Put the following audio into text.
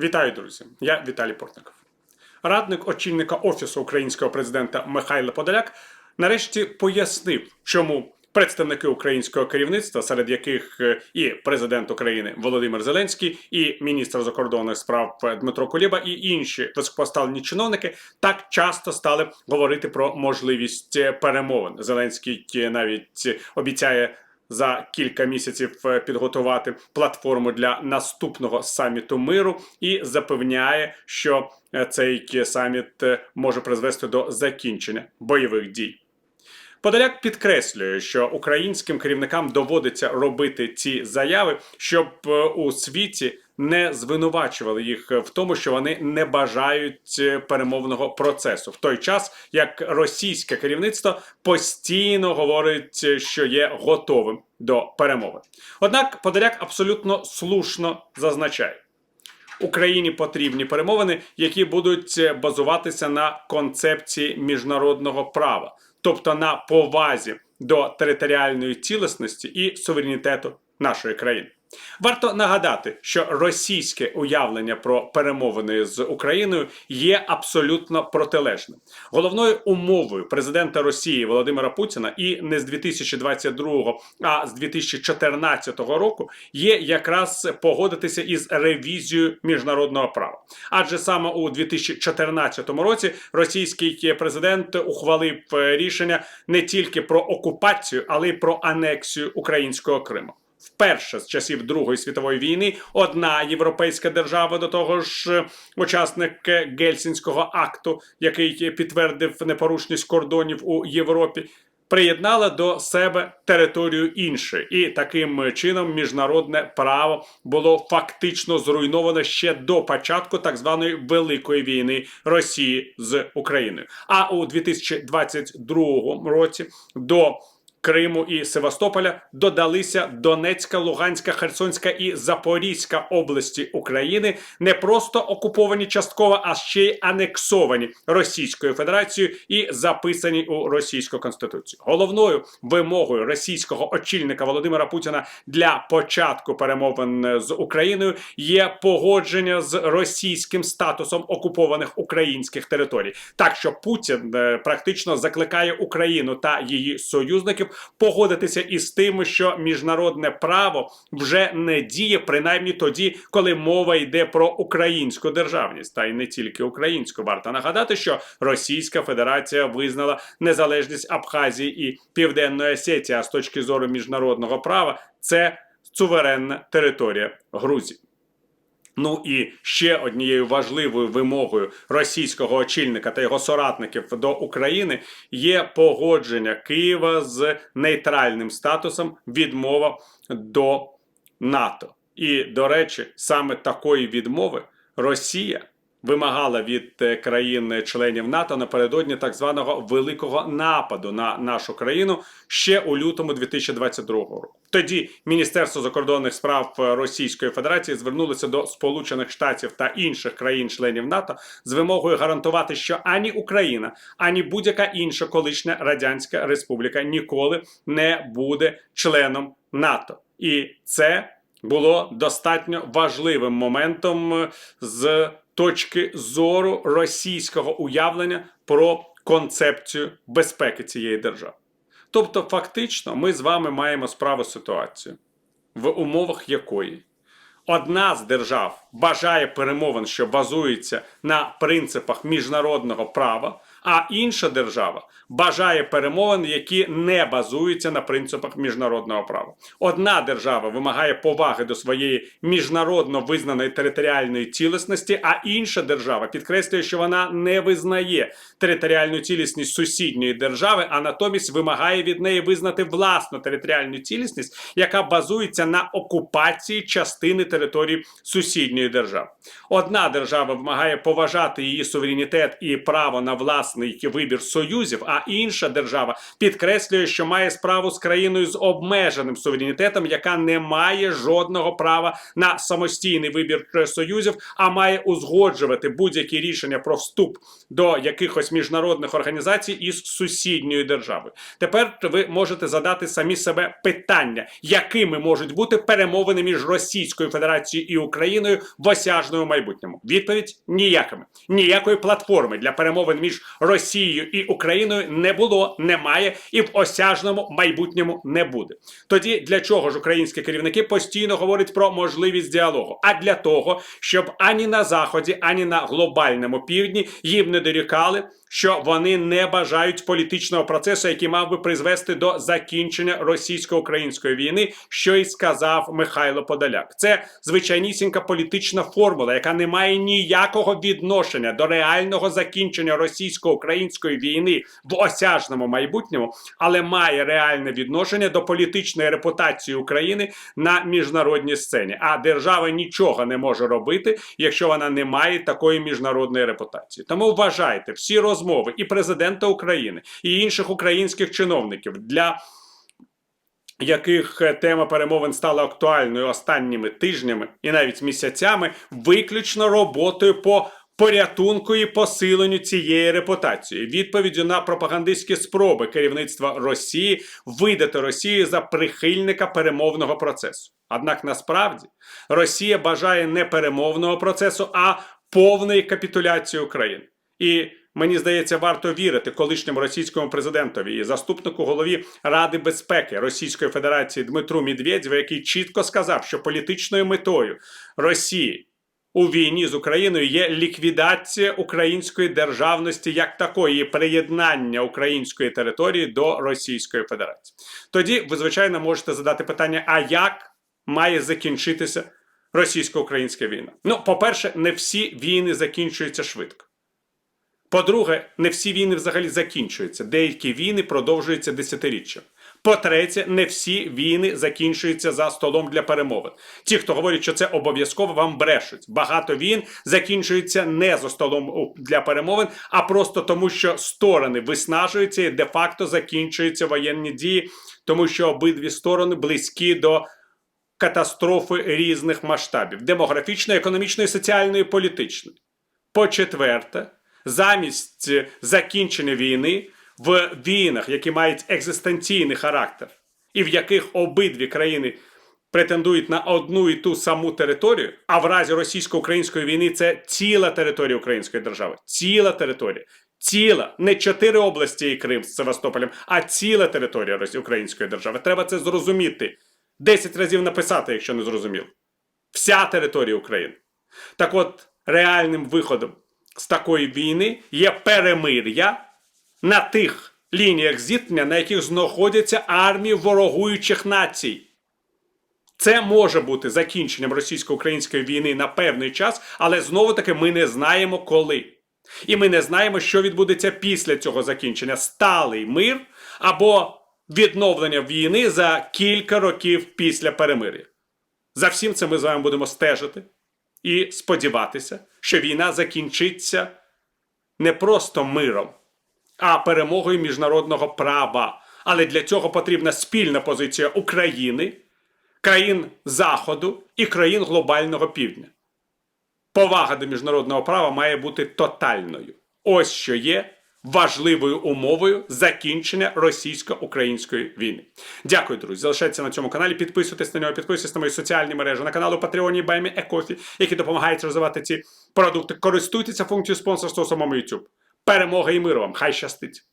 Вітаю, друзі! Я Віталій Портников. Радник очільника офісу українського президента Михайло Подоляк нарешті пояснив, чому представники українського керівництва, серед яких е, і президент України Володимир Зеленський, і міністр закордонних справ е, Дмитро Кулєба, і інші високопоставлені чиновники так часто стали говорити про можливість е, перемовин. Зеленський навіть обіцяє за кілька місяців е, підготувати платформу для наступного саміту миру і запевняє, що е, цей саміт е, може призвести до закінчення бойових дій. Подоляк підкреслює, що українським керівникам доводиться робити ці заяви, щоб у світі не звинувачували їх в тому, що вони не бажають е, перемовного процесу, в той час як російське керівництво постійно говорить, е, що є готовим до перемови. Однак Подоляк абсолютно слушно зазначає. Україні потрібні перемовини, які будуть е, базуватися на концепції міжнародного права, тобто на повазі до територіальної цілісності і суверенітету нашої країни. Варто нагадати, що російське уявлення про перемовини з Україною є абсолютно протилежним. Головною умовою президента Росії Володимира Путіна і не з 2022, а з 2014 року є якраз погодитися із ревізією міжнародного права. Адже саме у 2014 році російський президент ухвалив е, рішення не тільки про окупацію, але й про анексію українського Криму. Вперше з часів Другої світової війни одна європейська держава, до того ж, е, учасник е, Гельсінського акту, який підтвердив непорушність кордонів у Європі, приєднала до себе територію іншої, і таким чином міжнародне право було фактично зруйновано ще до початку так званої великої війни Росії з Україною. А у 2022 році до Криму і Севастополя додалися Донецька, Луганська, Херсонська і Запорізька області України, не просто окуповані частково, а ще й анексовані Російською Федерацією і записані у російську конституцію. Головною вимогою російського очільника Володимира Путіна для початку перемовин з Україною є погодження з російським статусом окупованих українських територій, так що Путін е, практично закликає Україну та її союзників погодитися із тим, що міжнародне право вже не діє, принаймні тоді, коли мова йде про українську державність, та й не тільки українську. Варто нагадати, що Російська Федерація визнала незалежність Абхазії і Південної Осетії, а з точки зору міжнародного права це суверенна територія Грузії. Ну і ще однією важливою вимогою російського очільника та його соратників до України є погодження Києва з нейтральним статусом відмова до НАТО. І до речі, саме такої відмови Росія вимагала від е, країн-членів НАТО напередодні так званого великого нападу на нашу країну ще у лютому 2022 року. Тоді Міністерство закордонних справ е, Російської Федерації звернулося до Сполучених Штатів та інших країн-членів НАТО з вимогою гарантувати, що ані Україна, ані будь-яка інша колишня радянська республіка ніколи не буде членом НАТО, і це було достатньо важливим моментом з точки зору російського уявлення про концепцію безпеки цієї держави. Тобто, фактично, ми з вами маємо справу з ситуацією, в умовах якої одна з держав бажає перемовин, що базується на принципах міжнародного права, а інша держава бажає перемовин, які не базуються на принципах міжнародного права. Одна держава вимагає поваги до своєї міжнародно визнаної територіальної цілісності, а інша держава підкреслює, що вона не визнає територіальну цілісність сусідньої держави, а натомість вимагає від неї визнати власну територіальну цілісність, яка базується на окупації частини території сусідньої держави. Одна держава вимагає поважати її суверенітет і право на власне власний вибір союзів, а інша держава підкреслює, що має справу з країною з обмеженим суверенітетом, яка не має жодного права на самостійний вибір е, союзів, а має узгоджувати будь-які рішення про вступ до якихось міжнародних організацій із сусідньою державою. Тепер ви можете задати самі себе питання, якими можуть бути перемовини між Російською Федерацією і Україною в осяжному майбутньому. Відповідь ніякими. Ніякої платформи для перемовин між Росією і Україною не було, немає і в осяжному майбутньому не буде. Тоді для чого ж українські керівники постійно говорять про можливість діалогу? А для того, щоб ані на заході, ані на глобальному півдні їм не дорікали, що вони не бажають політичного процесу, який мав би призвести до закінчення російсько-української війни, що й сказав Михайло Подоляк. Це звичайнісінька політична формула, яка не має ніякого відношення до реального закінчення російсько-української війни в осяжному майбутньому, але має реальне відношення до політичної репутації України на міжнародній сцені. А держава нічого не може робити, якщо вона не має такої міжнародної репутації. Тому вважайте всі розмови і президента України, і інших українських чиновників для яких е, тема перемовин стала актуальною останніми тижнями і навіть місяцями, виключно роботою по порятунку і посиленню цієї репутації, відповіддю на пропагандистські спроби керівництва Росії видати Росію за прихильника перемовного процесу. Однак насправді Росія бажає не перемовного процесу, а повної капітуляції України. І Мені здається, варто вірити колишньому російському президентові і заступнику голові Ради безпеки Російської Федерації Дмитру Медведєву, який чітко сказав, що політичною метою Росії у війні з Україною є ліквідація української державності як такої, і приєднання української території до Російської Федерації. Тоді ви звичайно можете задати питання: а як має закінчитися російсько-українська війна? Ну, по-перше, не всі війни закінчуються швидко. По-друге, не всі війни взагалі закінчуються. Деякі війни продовжуються десятиріччям. По-третє, не всі війни закінчуються за столом для перемовин. Ті, хто говорить, що це обов'язково, вам брешуть. Багато війн закінчуються не за столом для перемовин, а просто тому, що сторони виснажуються і де-факто закінчуються воєнні дії, тому що обидві сторони близькі до катастрофи різних масштабів: демографічної, економічної, соціальної, політичної. По-четверте, замість закінчення війни в війнах, які мають екзистенційний характер, і в яких обидві країни претендують на одну і ту саму територію, а в разі російсько-української війни це ціла територія Української держави, ціла територія. Ціла, не чотири області і Крим з Севастополем, а ціла територія Української держави. Треба це зрозуміти. Десять разів написати, якщо не зрозуміло. Вся територія України. Так от, реальним виходом з такої війни є перемир'я на тих лініях зіткнення, на яких знаходяться армії ворогуючих націй. Це може бути закінченням російсько-української війни на певний час, але знову таки ми не знаємо коли. І ми не знаємо, що відбудеться після цього закінчення: сталий мир або відновлення війни за кілька років після перемир'я. За всім це ми з вами будемо стежити і сподіватися, що війна закінчиться не просто миром, а перемогою міжнародного права. Але для цього потрібна спільна позиція України, країн Заходу і країн глобального півдня. Повага до міжнародного права має бути тотальною. Ось що є важливою умовою закінчення російсько-української війни. Дякую, друзі. Залишайтеся на цьому каналі. Підписуйтесь на нього, підписуйтесь на мої соціальні мережі, на каналу Патреоні Баймі Екофі, які допомагають розвивати ці продукти. Користуйтеся функцією спонсорства у самому YouTube. Перемога і миру вам! Хай щастить!